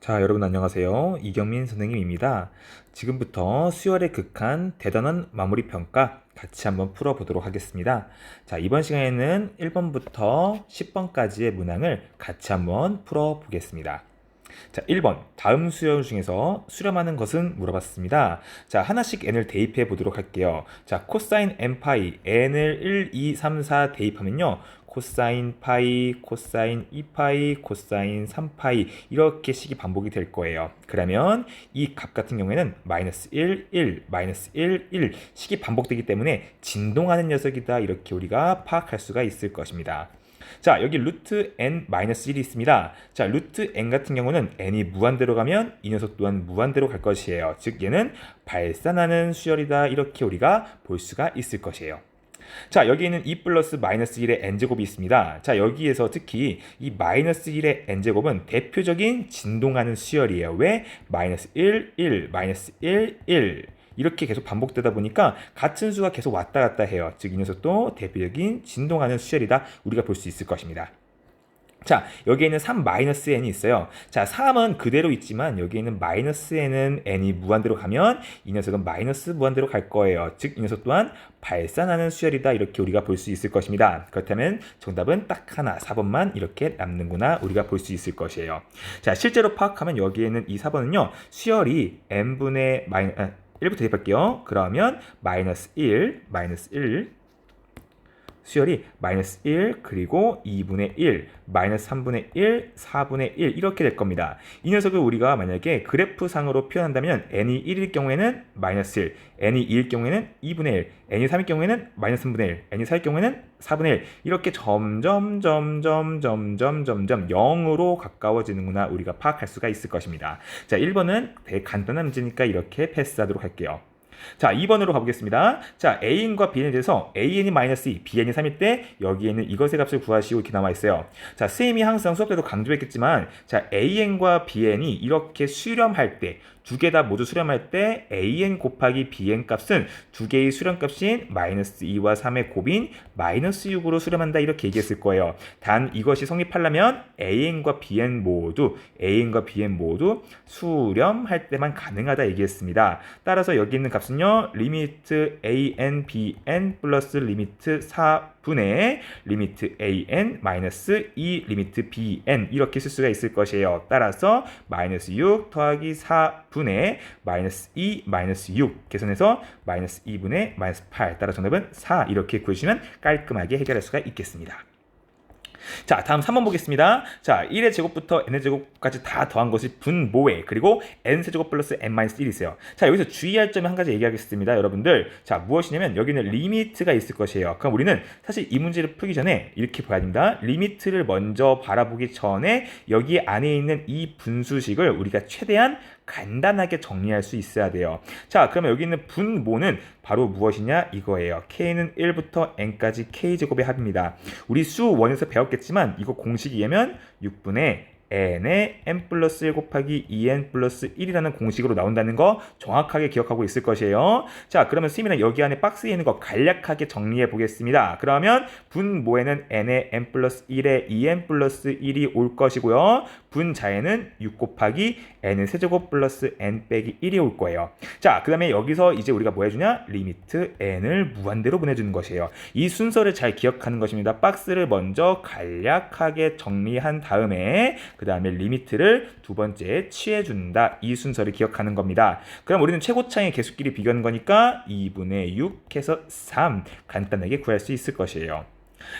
자, 여러분 안녕하세요. 이경민 선생님입니다. 지금부터 수열의 극한 대단한 마무리 평가 같이 한번 풀어보도록 하겠습니다. 자, 이번 시간에는 1번부터 10번까지의 문항을 같이 한번 풀어보겠습니다. 자, 1번. 다음 수열 중에서 수렴하는 것은 물어봤습니다. 자, 하나씩 n을 대입해 보도록 할게요. 자, 코사인 n파이 n을 1, 2, 3, 4 대입하면요. 코사인 파이, 코사인 2파이, 코사인 3파이 이렇게 식이 반복이 될 거예요. 그러면 이 값 같은 경우에는 마이너스 1, 1, 마이너스 1, 1 식이 반복되기 때문에 진동하는 녀석이다 이렇게 우리가 파악할 수가 있을 것입니다. 자, 여기 루트 n 마이너스 1이 있습니다. 자, 루트 n 같은 경우는 n이 무한대로 가면 이 녀석 또한 무한대로 갈 것이에요. 즉, 얘는 발산하는 수열이다. 이렇게 우리가 볼 수가 있을 것이에요. 자, 여기에는 2 플러스 마이너스 1의 n제곱이 있습니다. 자, 여기에서 특히 이 마이너스 1의 n제곱은 대표적인 진동하는 수열이에요. 왜? 마이너스 1, 1, 마이너스 1, 1. 이렇게 계속 반복되다 보니까 같은 수가 계속 왔다 갔다 해요. 즉, 이 녀석도 대표적인 진동하는 수열이다. 우리가 볼 수 있을 것입니다. 자, 여기 에는 3-n이 있어요. 자, 3은 그대로 있지만 여기 에는 마이너스 n은 n이 무한대로 가면 이 녀석은 마이너스 무한대로 갈 거예요. 즉, 이 녀석 또한 발산하는 수열이다. 이렇게 우리가 볼 수 있을 것입니다. 그렇다면 정답은 딱 하나, 4번만 이렇게 남는구나. 우리가 볼 수 있을 것이에요. 자, 실제로 파악하면 여기에는 이 4번은요, 수열이 n분의 마이너, 아, 1부터 대입할게요. 그러면 마이너스 1, 마이너스 1, 수열이 마이너스 1 그리고 2분의 1 마이너스 3분의 1 4분의 1 이렇게 될 겁니다. 이 녀석을 우리가 만약에 그래프상으로 표현한다면 n이 1일 경우에는 마이너스 1 n이 2일 경우에는 2분의 1 n이 3일 경우에는 마이너스 3분의 1 n이 4일 경우에는 4분의 1 이렇게 점점 점점 점점 점점 0으로 가까워지는구나 우리가 파악할 수가 있을 것입니다. 자 1번은 되게 간단한 문제니까 이렇게 패스하도록 할게요. 자, 2번으로 가보겠습니다. 자, An과 Bn에 대해서 An이 마이너스 2, Bn이 3일 때 여기에는 이것의 값을 구하시오 이렇게 나와 있어요. 자, 쌤이 항상 수업 때도 강조했겠지만 자, An과 Bn이 이렇게 수렴할 때 두 개 다 모두 수렴할 때 an 곱하기 bn 값은 두 개의 수렴값인 마이너스 2와 3의 곱인 마이너스 6으로 수렴한다 이렇게 얘기했을 거예요. 단 이것이 성립하려면 an과 bn 모두 an과 bn 모두 수렴할 때만 가능하다 얘기했습니다. 따라서 여기 있는 값은요. 리미트 an bn 플러스 리미트 4 분의 리미트 an 마이너스 2 리미트 bn 이렇게 쓸 수가 있을 것이에요. 따라서 마이너스 6 더하기 4 분의 마이너스 2 마이너스 6 계산해서 마이너스 2분의 마이너스 8 따라 정답은 4 이렇게 구해주시면 깔끔하게 해결할 수가 있겠습니다. 자, 다음 3번 보겠습니다. 자, 1의 제곱부터 n의 제곱까지 다 더한 것이 분모에 그리고 n 세제곱 플러스 n-1이 있어요. 자, 여기서 주의할 점이 한 가지 얘기하겠습니다. 여러분들. 자, 무엇이냐면 여기는 리미트가 있을 것이에요. 그럼 우리는 사실 이 문제를 풀기 전에 이렇게 봐야 됩니다. 리미트를 먼저 바라보기 전에 여기 안에 있는 이 분수식을 우리가 최대한 간단하게 정리할 수 있어야 돼요. 자, 그러면 여기 있는 분모는 바로 무엇이냐? 이거예요. k는 1부터 n까지 k제곱의 합입니다. 우리 수 원에서 배웠겠지만 이거 공식이면 6분의 n의 n 플러스 1 곱하기 2n 플러스 1이라는 공식으로 나온다는 거 정확하게 기억하고 있을 것이에요. 자, 그러면 스님이랑 여기 안에 박스에 있는 거 간략하게 정리해 보겠습니다. 그러면 분모에는 n의 n 플러스 1에 2n 플러스 1이 올 것이고요. 분자에는 6 곱하기 n의 세제곱 플러스 n 빼기 1이 올 거예요. 자, 그 다음에 여기서 이제 우리가 뭐 해주냐? 리미트 n을 무한대로 보내주는 것이에요. 이 순서를 잘 기억하는 것입니다. 박스를 먼저 간략하게 정리한 다음에 그 다음에 리미트를 두 번째 취해준다. 이 순서를 기억하는 겁니다. 그럼 우리는 최고차의 개수끼리 비교하는 거니까 2분의 6 해서 3 간단하게 구할 수 있을 것이에요.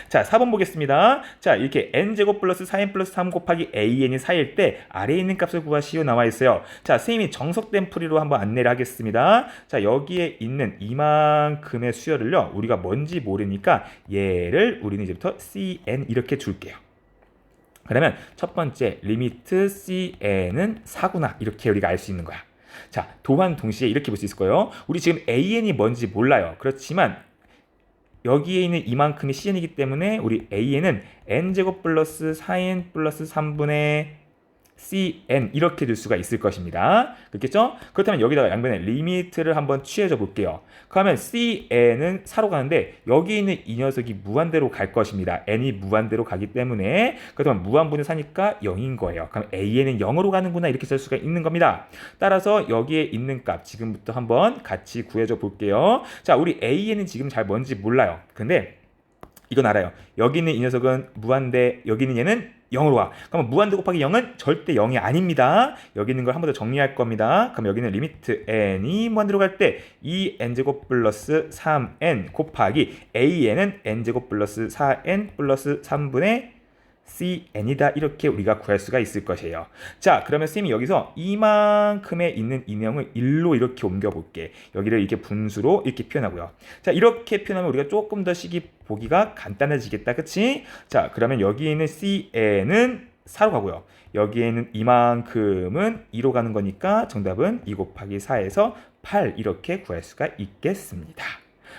자, 4번 보겠습니다. 자, 이렇게 n제곱 플러스 4n 플러스 3 곱하기 an이 4일 때 아래에 있는 값을 구하시오 나와 있어요. 자, 선생님이 정석된 풀이로 한번 안내를 하겠습니다. 자, 여기에 있는 이만큼의 수열을요, 우리가 뭔지 모르니까 얘를 우리는 이제부터 cn 이렇게 줄게요. 그러면 첫 번째 리미트 cn은 4구나 이렇게 우리가 알 수 있는 거야. 자, 또한 동시에 이렇게 볼 수 있을 거예요. 우리 지금 an이 뭔지 몰라요. 그렇지만 여기에 있는 이만큼이 cn이기 때문에 우리 a는 n제곱 플러스 4n 플러스 3분의 cn 이렇게 될 수가 있을 것입니다. 그렇겠죠? 그렇다면 여기다가 양변에 리미트를 한번 취해줘 볼게요. 그러면 cn은 4로 가는데 여기 있는 이 녀석이 무한대로 갈 것입니다. n이 무한대로 가기 때문에 그렇다면 무한분의 4니까 0인 거예요. 그럼 an은 0으로 가는구나 이렇게 쓸 수가 있는 겁니다. 따라서 여기에 있는 값 지금부터 한번 같이 구해줘 볼게요. 자, 우리 an은 지금 잘 뭔지 몰라요. 근데 이건 알아요. 여기 있는 이 녀석은 무한대, 여기 있는 얘는 0으로 와. 그럼 무한대 곱하기 0은 절대 0이 아닙니다. 여기 있는 걸 한 번 더 정리할 겁니다. 그럼 여기는 리미트 n이 무한대로 갈 때 2n제곱 플러스 3n 곱하기 an은 n제곱 플러스 4n 플러스 3분의 cn이다 이렇게 우리가 구할 수가 있을 것이에요. 자 그러면 쌤이 여기서 이만큼에 있는 이 내용을 1로 이렇게 옮겨볼게. 여기를 이렇게 분수로 이렇게 표현하고요. 자 이렇게 표현하면 우리가 조금 더 식이 보기가 간단해지겠다. 그치? 자 그러면 여기 있는 cn은 4로 가고요. 여기에는 이만큼은 2로 가는 거니까 정답은 2 곱하기 4에서 8 이렇게 구할 수가 있겠습니다.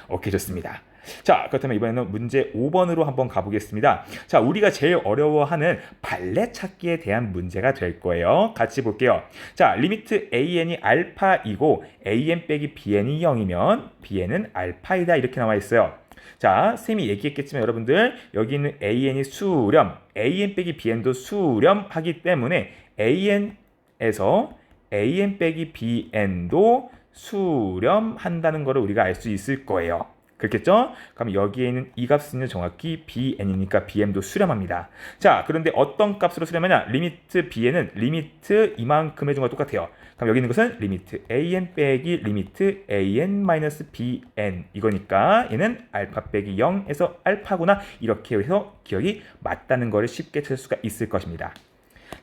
오케이 좋습니다. 자, 그렇다면 이번에는 문제 5번으로 한번 가보겠습니다. 자, 우리가 제일 어려워하는 발레 찾기에 대한 문제가 될 거예요. 같이 볼게요. 자, 리미트 an이 알파이고 an 빼기 bn이 0이면 bn은 알파이다 이렇게 나와 있어요. 자, 쌤이 얘기했겠지만 여러분들 여기 있는 an이 수렴, an 빼기 bn도 수렴하기 때문에 an에서 an 빼기 bn도 수렴한다는 것을 우리가 알 수 있을 거예요. 그렇겠죠? 그럼 여기에 있는 이 값은 정확히 bn이니까 bm도 수렴합니다. 자, 그런데 어떤 값으로 수렴하냐? 리미트 bn은 리미트 이만큼의 중과 똑같아요. 그럼 여기 있는 것은 리미트 an 빼기 리미트 an 마이너스 bn 이거니까 얘는 알파 빼기 0에서 알파구나 이렇게 해서 기억이 맞다는 것을 쉽게 찾을 수가 있을 것입니다.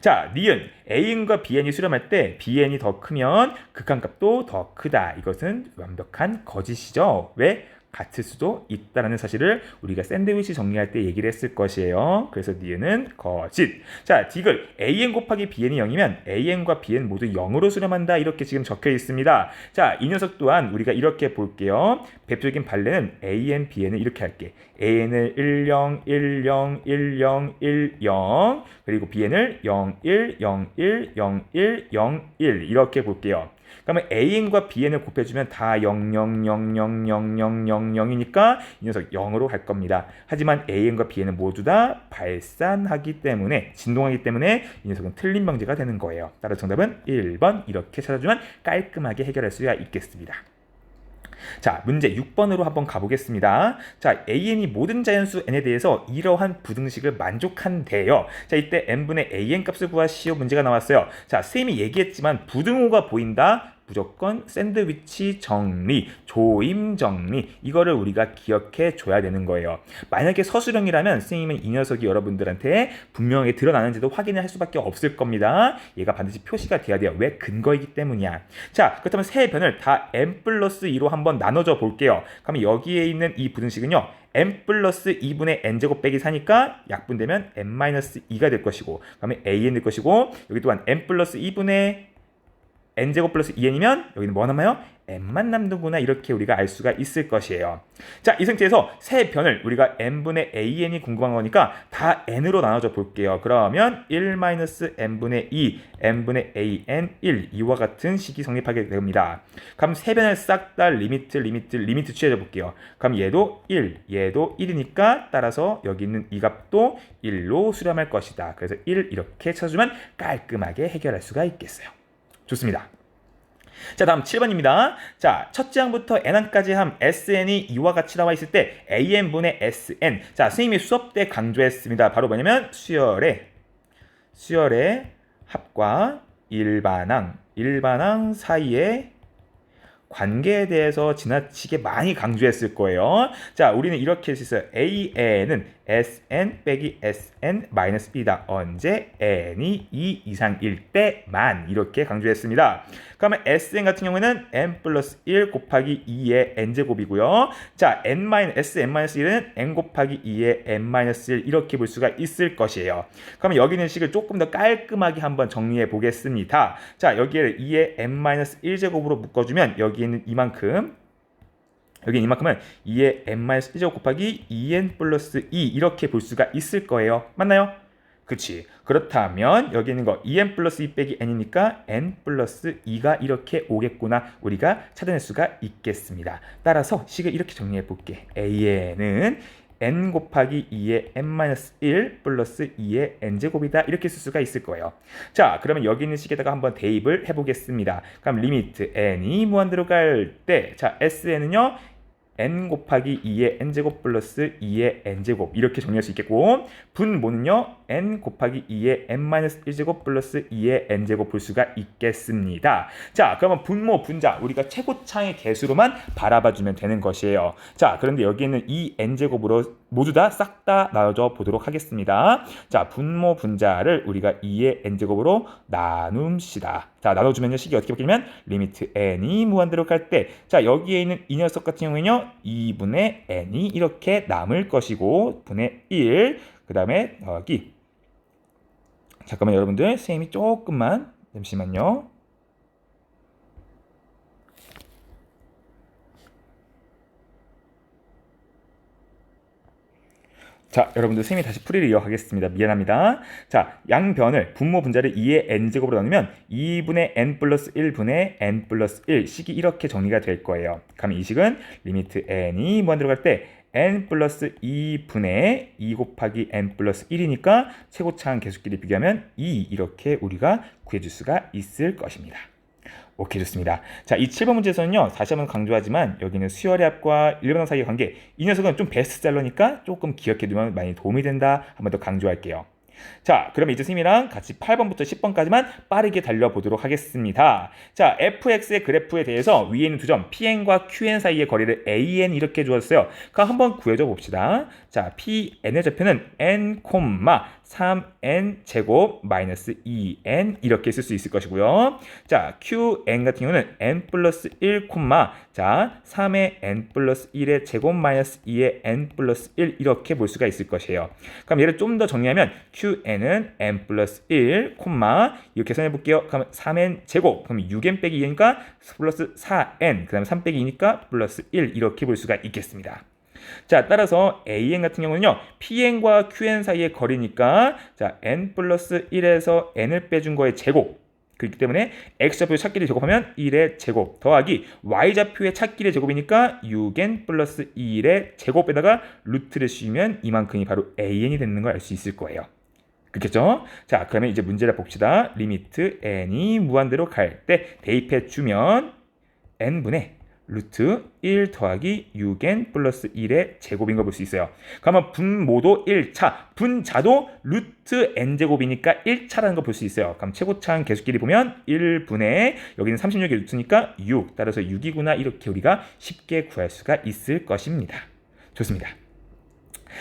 자, 니은 an과 bn이 수렴할 때 bn이 더 크면 극한값도 더 크다. 이것은 완벽한 거짓이죠. 왜? 같을 수도 있다라는 사실을 우리가 샌드위치 정리할 때 얘기를 했을 것이에요. 그래서 니은은 거짓. 자, 디글 an 곱하기 bn이 0이면 an과 bn 모두 0으로 수렴한다. 이렇게 지금 적혀 있습니다. 자, 이 녀석 또한 우리가 이렇게 볼게요. 대표적인 발레는 an, bn을 이렇게 할게. an을 10, 10, 10, 10, 10 그리고 bn을 0, 1, 0, 1, 0, 1, 0, 1 이렇게 볼게요. 그러면 an과 bn을 곱해주면 다 0, 0, 0, 0, 0, 0, 0, 0이니까 이 녀석 0으로 갈 겁니다. 하지만 an과 bn은 모두 다 발산하기 때문에 진동하기 때문에 이 녀석은 틀린 명제가 되는 거예요. 따라서 정답은 1번 이렇게 찾아주면 깔끔하게 해결할 수가 있겠습니다. 자, 문제 6번으로 한번 가보겠습니다. 자, an이 모든 자연수 n에 대해서 이러한 부등식을 만족한대요. 자, 이때 n분의 an 값을 구하시오 문제가 나왔어요. 자, 쌤이 얘기했지만 부등호가 보인다. 무조건 샌드위치 정리, 조임 정리 이거를 우리가 기억해 줘야 되는 거예요. 만약에 서술형이라면 선생님은 이 녀석이 여러분들한테 분명하게 드러나는지도 확인을 할 수밖에 없을 겁니다. 얘가 반드시 표시가 돼야 돼요. 왜 근거이기 때문이야. 자, 그렇다면 세 변을 다 m 플러스 2로 한번 나눠줘 볼게요. 그러면 여기에 있는 이 부등식은요. m 플러스 2분의 n제곱 빼기 4니까 약분되면 m 마이너스 2가 될 것이고 그러면 an 될 것이고 여기 또한 m 플러스 2분의 n제곱 플러스 2n이면 여기는 뭐 남아요? n만 남는구나 이렇게 우리가 알 수가 있을 것이에요. 자, 이 상태에서 세 변을 우리가 n분의 an이 궁금한 거니까 다 n으로 나눠줘 볼게요. 그러면 1-n분의 2, n분의 an 1 이와 같은 식이 성립하게 됩니다. 그럼 세 변을 싹 다 리미트, 리미트, 리미트 취해줘 볼게요. 그럼 얘도 1, 얘도 1이니까 따라서 여기 있는 이 값도 1로 수렴할 것이다. 그래서 1 이렇게 찾아주면 깔끔하게 해결할 수가 있겠어요. 좋습니다. 자 다음 7번입니다. 자 첫째 항부터 n항까지 함 sn이 이와 같이 나와 있을 때 an분의 sn 자 선생님이 수업 때 강조했습니다. 바로 뭐냐면 수열의 수열의 합과 일반항 일반항 사이의 관계에 대해서 지나치게 많이 강조했을 거예요. 자, 우리는 이렇게 할수 있어요. AN은 SN 빼기 SN 마이너스 B다. 언제 n이 2 이상일 때만 이렇게 강조했습니다. 그러면 SN 같은 경우에는 n 플러스 1 곱하기 2의 n제곱이고요. 자, n 마이너스 SN 마이너스 1은 n 곱하기 2의 n 마이너스 1 이렇게 볼 수가 있을 것이에요. 그러면 여기 있는 식을 조금 더 깔끔하게 한번 정리해 보겠습니다. 자, 여기에 2의 n 마이너스 1제곱으로 묶어주면 여기에는 이만큼 여기 이만큼은 2의 n-1제곱 곱하기 2n 플러스 2 이렇게 볼 수가 있을 거예요. 맞나요? 그치. 그렇다면 여기 있는 거 2n 플러스 2 빼기 n이니까 n 플러스 2가 이렇게 오겠구나 우리가 찾아낼 수가 있겠습니다. 따라서 식을 이렇게 정리해 볼게. an은 n 곱하기 2의 n-1 플러스 2의 n제곱이다 이렇게 쓸 수가 있을 거예요. 자 그러면 여기 있는 식에다가 한번 대입을 해보겠습니다. 그럼 리미트 n이 무한대로 갈 때 자 sn은요 n 곱하기 2의 n제곱 플러스 2의 n제곱 이렇게 정리할 수 있겠고 분모는요 n 곱하기 2의 n-1제곱 플러스 2의 n제곱 볼 수가 있겠습니다. 자 그러면 분모 분자 우리가 최고차의 개수로만 바라봐주면 되는 것이에요. 자 그런데 여기 있는 이 n제곱으로 모두 다 싹 다 나눠줘 보도록 하겠습니다. 자 분모 분자를 우리가 2의 n제곱으로 나눕시다. 자 나눠주면요 식이 어떻게 바뀌냐면 리미트 n이 무한대로 갈 때 자 여기에 있는 이 녀석 같은 경우에는요 2분의 n이 이렇게 남을 것이고 분의 1 그 다음에 더하기 잠깐만 여러분들 쌤이 조금만 잠시만요 자, 여러분들 쌤이 다시 풀이를 이어가겠습니다. 미안합니다. 자, 양변을 분모 분자를 2의 n제곱으로 나누면 2분의 n 플러스 1분의 n 플러스 1 식이 이렇게 정리가 될 거예요. 그럼 이 식은 리미트 n이 무한대로 갈 때 n 플러스 2분의 2 곱하기 n 플러스 1이니까 최고차항 계수끼리 비교하면 2 이렇게 우리가 구해줄 수가 있을 것입니다. 오케이 좋습니다. 자, 이 7번 문제에서는요. 다시 한번 강조하지만 여기는 수열의 합과 일반항 사이의 관계 이 녀석은 좀 베스트셀러니까 조금 기억해 두면 많이 도움이 된다. 한번 더 강조할게요. 자, 그러면 이제 선생님이랑 같이 8번부터 10번까지만 빠르게 달려보도록 하겠습니다. 자, fx의 그래프에 대해서 위에 있는 두 점, pn과 qn 사이의 거리를 an 이렇게 주었어요. 그럼 한번 구해줘 봅시다. 자, pn의 좌표는 n, 3n 제곱 마이너스 2n 이렇게 쓸 수 있을 것이고요. 자, qn 같은 경우는 n 플러스 1, 자, 3의 n 플러스 1의 제곱 마이너스 2의 n 플러스 1 이렇게 볼 수가 있을 것이에요. 그럼 얘를 좀 더 정리하면 qn은 n 플러스 1, 이렇게 계산해 볼게요. 그럼 3n 제곱, 그럼 6n 빼기 2니까 플러스 4n, 그 다음에 3 빼기 2니까 플러스 1 이렇게 볼 수가 있겠습니다. 자, 따라서 AN 같은 경우는요, PN과 QN 사이의 거리니까, 자, N 플러스 1에서 N을 빼준 거의 제곱. 그렇기 때문에 X좌표의 찾기를 제곱하면 1의 제곱 더하기 Y좌표의 찾기의 제곱이니까 6N 플러스 1의 제곱에다가 루트를 씌우면 이만큼이 바로 AN이 되는 걸 알 수 있을 거예요. 그렇겠죠? 자, 그러면 이제 문제를 봅시다. 리미트 n이 무한대로 갈 때 대입해 주면 n분의 루트 1 더하기 6n 플러스 1의 제곱인 걸 볼 수 있어요. 그러면 분모도 1차, 분자도 루트 n제곱이니까 1차라는 걸 볼 수 있어요. 그럼 최고차항 계수끼리 보면 1분의 여기는 36이 루트니까 6, 따라서 6이구나 이렇게 우리가 쉽게 구할 수가 있을 것입니다. 좋습니다.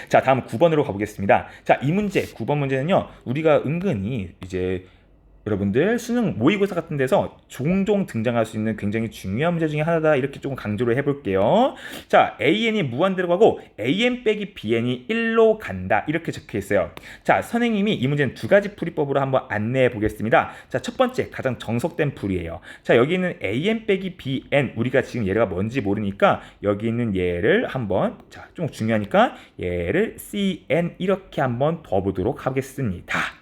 자, 다음 9번으로 가보겠습니다. 자, 이 문제, 9번 문제는요, 우리가 은근히 이제 여러분들 수능 모의고사 같은 데서 종종 등장할 수 있는 굉장히 중요한 문제 중에 하나다 이렇게 조금 강조를 해볼게요. 자, AN이 무한대로 가고 AN 빼기 BN이 1로 간다 이렇게 적혀 있어요. 자, 선생님이 이 문제는 두 가지 풀이법으로 한번 안내해 보겠습니다. 자, 첫 번째 가장 정석된 풀이에요. 자, 여기 있는 AN 빼기 BN 우리가 지금 얘가 뭔지 모르니까 여기 있는 얘를 한번 자, 좀 중요하니까 얘를 CN 이렇게 한번 더 보도록 하겠습니다.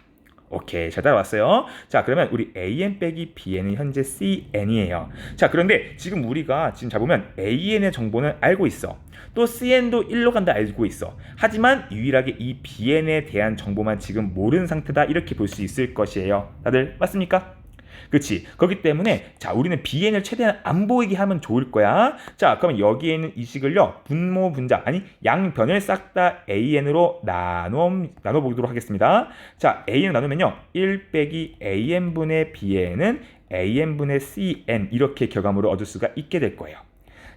오케이 잘 따라왔어요. 자 그러면 우리 AN 빼기 BN은 현재 CN이에요. 자 그런데 지금 우리가 지금 잡으면 AN의 정보는 알고 있어. 또 CN도 1로 간다 알고 있어. 하지만 유일하게 이 BN에 대한 정보만 지금 모르는 상태다 이렇게 볼 수 있을 것이에요. 다들 맞습니까? 그렇지. 그렇기 때문에 자 우리는 bn을 최대한 안 보이게 하면 좋을 거야. 자 그러면 여기에 있는 이 식을요 분모 분자 아니 양변을 싹 다 an으로 나눠 나눠 보도록 하겠습니다. 자 an 나누면요 1 빼기 an 분의 bn은 an 분의 cn 이렇게 결과물을 얻을 수가 있게 될 거예요.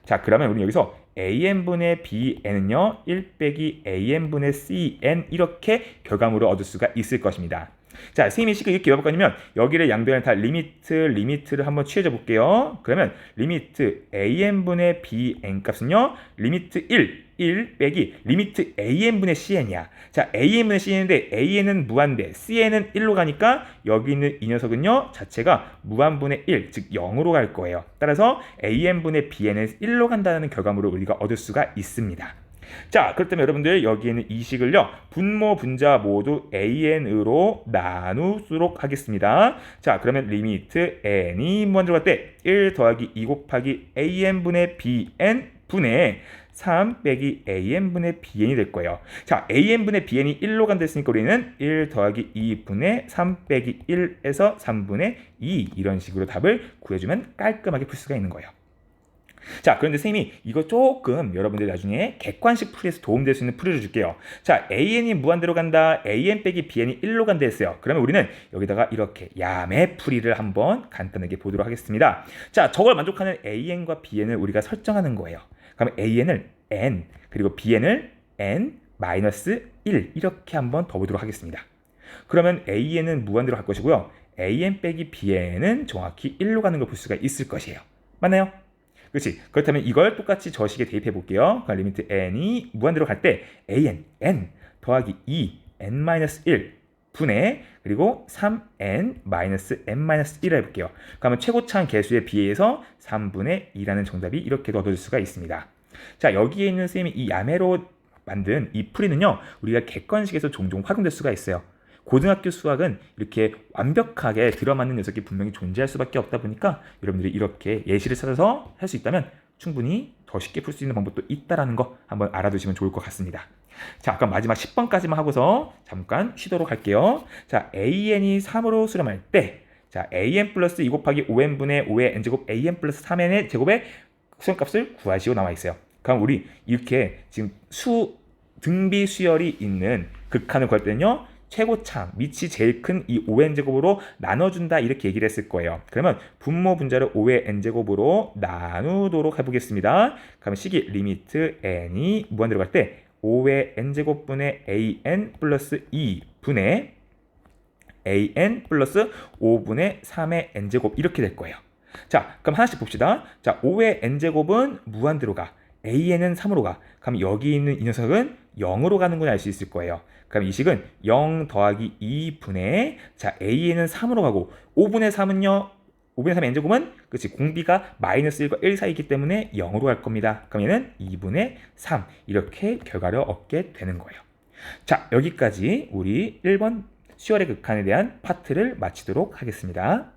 자 그러면 우리 여기서 an분의 bn은요 1 빼기 an분의 cn 이렇게 결과물을 얻을 수가 있을 것입니다. 자, 선생님이 식을 이렇게 외워볼 거냐면 여기를 양변을 다 리미트, 리미트를 한번 취해줘 볼게요. 그러면 리미트 an분의 bn 값은요. 리미트 1, 1 빼기 리미트 an분의 cn이야. 자, an분의 cn인데 an은 무한대, cn은 1로 가니까 여기 있는 이 녀석은요. 자체가 무한분의 1, 즉 0으로 갈 거예요. 따라서 an분의 bn은 1로 간다는 결과물을 우리가 얻을 수가 있습니다. 자, 그렇다면 여러분들 여기에는 이 식을요. 분모 분자 모두 an으로 나누도록 하겠습니다. 자, 그러면 리미트 n이 무한 들어갈 때 1 더하기 2 곱하기 an분의 bn 분의 3 빼기 an분의 bn이 될 거예요. 자, an분의 bn이 1로 간다 했으니까 우리는 1 더하기 2분의 3 빼기 1에서 3분의 2 이런 식으로 답을 구해주면 깔끔하게 풀 수가 있는 거예요. 자, 그런데 선생님이 이거 조금 여러분들 나중에 객관식 풀이에서 도움될 수 있는 풀이를 줄게요. 자, an이 무한대로 간다. an 빼기 bn이 1로 간다 했어요. 그러면 우리는 여기다가 이렇게 야매 풀이를 한번 간단하게 보도록 하겠습니다. 자, 저걸 만족하는 an과 bn을 우리가 설정하는 거예요. 그러면 an을 n 그리고 bn을 n 마이너스 1 이렇게 한번 더 보도록 하겠습니다. 그러면 an은 무한대로 갈 것이고요. an 빼기 bn은 정확히 1로 가는 걸 볼 수가 있을 것이에요. 맞나요? 그렇지. 그렇다면 이걸 똑같이 저식에 대입해 볼게요. 그러니까 리미트 n이 무한대로 갈 때 an n 더하기 2 n-1 분의 그리고 3n 마이너스 n-1을 해볼게요. 그러면 최고차항 개수에 비해서 3분의 2라는 정답이 이렇게 얻어질 수가 있습니다. 자 여기에 있는 쌤이 이 야매로 만든 이 풀이는요 우리가 객관식에서 종종 활용될 수가 있어요. 고등학교 수학은 이렇게 완벽하게 들어맞는 녀석이 분명히 존재할 수밖에 없다 보니까 여러분들이 이렇게 예시를 찾아서 할 수 있다면 충분히 더 쉽게 풀 수 있는 방법도 있다라는 거 한번 알아두시면 좋을 것 같습니다. 자, 그럼 마지막 10번까지만 하고서 잠깐 쉬도록 할게요. 자, an이 3으로 수렴할 때 자, an 플러스 2 곱하기 5n분의 5의 n제곱 an 플러스 3n의 제곱의 수렴값을 구하시오 나와 있어요. 그럼 우리 이렇게 지금 수 등비 수열이 있는 극한을 구할 때는요. 최고차 밑이 제일 큰 이 5n 제곱으로 나눠준다 이렇게 얘기를 했을 거예요. 그러면 분모 분자를 5의 n 제곱으로 나누도록 해보겠습니다. 그러면 식이 리미트 n이 무한 들어갈 때 5의 n 제곱분의 an 플러스 2 분의 an 플러스 5분의 3의 n 제곱 이렇게 될 거예요. 자, 그럼 하나씩 봅시다. 자, 5의 n 제곱은 무한대로 가. An은 3으로 가. 그럼 여기 있는 이 녀석은 0으로 가는 걸 알 수 있을 거예요. 그럼 이 식은 0 더하기 2분의 자 an은 3으로 가고 5분의 3은요 5분의 3의 n제곱은 그렇지 공비가 마이너스 1과 1 사이이기 때문에 0으로 갈 겁니다. 그럼 얘는 2분의 3 이렇게 결과를 얻게 되는 거예요. 자 여기까지 우리 1번 수열의 극한에 대한 파트를 마치도록 하겠습니다.